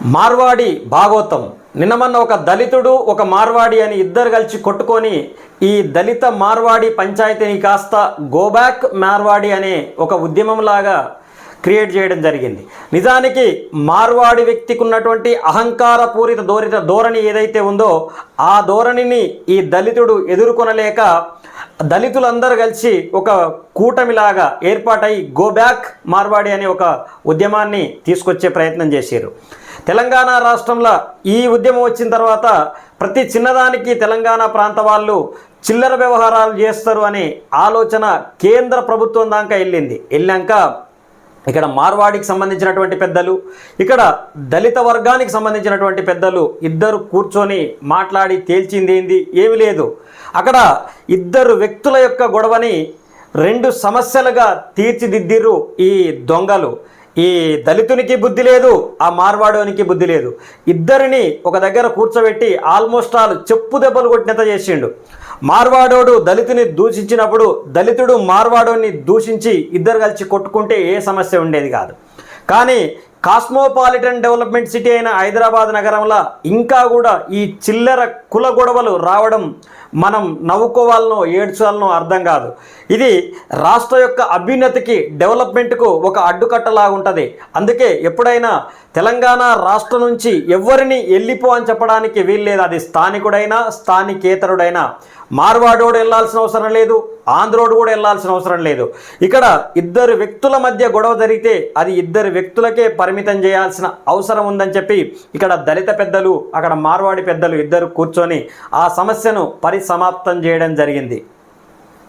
మార్వాడి భాగవతం నిన్న మొన్న ఒక దళితుడు ఒక మార్వాడి అని ఇద్దరు కలిసి కొట్టుకొని ఈ దళిత మార్వాడి పంచాయతీని కాస్త గోబ్యాక్ మార్వాడి అనే ఒక ఉద్యమంలాగా క్రియేట్ చేయడం జరిగింది. నిజానికి మార్వాడి వ్యక్తికి ఉన్నటువంటి అహంకారపూరిత దోరిత ధోరణి ఏదైతే ఉందో ఆ ధోరణిని ఈ దళితుడు ఎదుర్కొనలేక దళితులందరూ కలిసి ఒక కూటమిలాగా ఏర్పాటై గో బ్యాక్ మార్వాడి అనే ఒక ఉద్యమాన్ని తీసుకొచ్చే ప్రయత్నం చేశారు. తెలంగాణ రాష్ట్రంలో ఈ ఉద్యమం వచ్చిన తర్వాత ప్రతి చిన్నదానికి తెలంగాణ ప్రాంత వాళ్ళు చిల్లర వ్యవహారాలు చేస్తారు అనే ఆలోచన కేంద్ర ప్రభుత్వం దాకా వెళ్ళింది. వెళ్ళాక ఇక్కడ మార్వాడికి సంబంధించినటువంటి పెద్దలు ఇక్కడ దళిత వర్గానికి సంబంధించినటువంటి పెద్దలు ఇద్దరు కూర్చొని మాట్లాడి తేల్చింది ఏంది? ఏమి లేదు. అక్కడ ఇద్దరు వ్యక్తుల యొక్క గొడవని రెండు సమస్యలుగా తీర్చిదిద్దిర్రు ఈ దొంగలు. ఈ దళితునికి బుద్ధి లేదు ఆ మార్వాడోనికి బుద్ధి లేదు. ఇద్దరిని ఒక దగ్గర కూర్చోబెట్టి ఆల్మోస్ట్ ఆల్ చెప్పు దెబ్బలు కొట్టినంత చేసిండు. మార్వాడోడు దళితుని దూషించినప్పుడు దళితుడు మార్వాడోని దూషించి ఇద్దరు కలిసి కొట్టుకుంటే ఏ సమస్య ఉండేది కాదు. కానీ కాస్మోపాలిటన్ డెవలప్మెంట్ సిటీ అయిన హైదరాబాద్ నగరంలో ఇంకా కూడా ఈ చిల్లర కుల గొడవలు రావడం మనం నవ్వుకోవాలనో ఏడ్చాలనో అర్థం కాదు. ఇది రాష్ట్ర యొక్క అభ్యున్నతికి డెవలప్మెంట్కు ఒక అడ్డుకట్టలా ఉంటుంది. అందుకే ఎప్పుడైనా తెలంగాణ రాష్ట్రం నుంచి ఎవరిని వెళ్ళిపో అని చెప్పడానికి వీల్లేదు. అది స్థానికుడైనా స్థానికేతరుడైనా. మార్వాడోడు వెళ్ళాల్సిన అవసరం లేదు. ఆంధ్రోడు కూడా వెళ్ళాల్సిన అవసరం లేదు. ఇక్కడ ఇద్దరు వ్యక్తుల మధ్య గొడవ జరిగితే అది ఇద్దరు వ్యక్తులకే పరిమితం చేయాల్సిన అవసరం ఉందని చెప్పి ఇక్కడ దళిత పెద్దలు అక్కడ మార్వాడి పెద్దలు ఇద్దరు కూర్చొని ఆ సమస్యను పరిసమాప్తం చేయడం జరిగింది.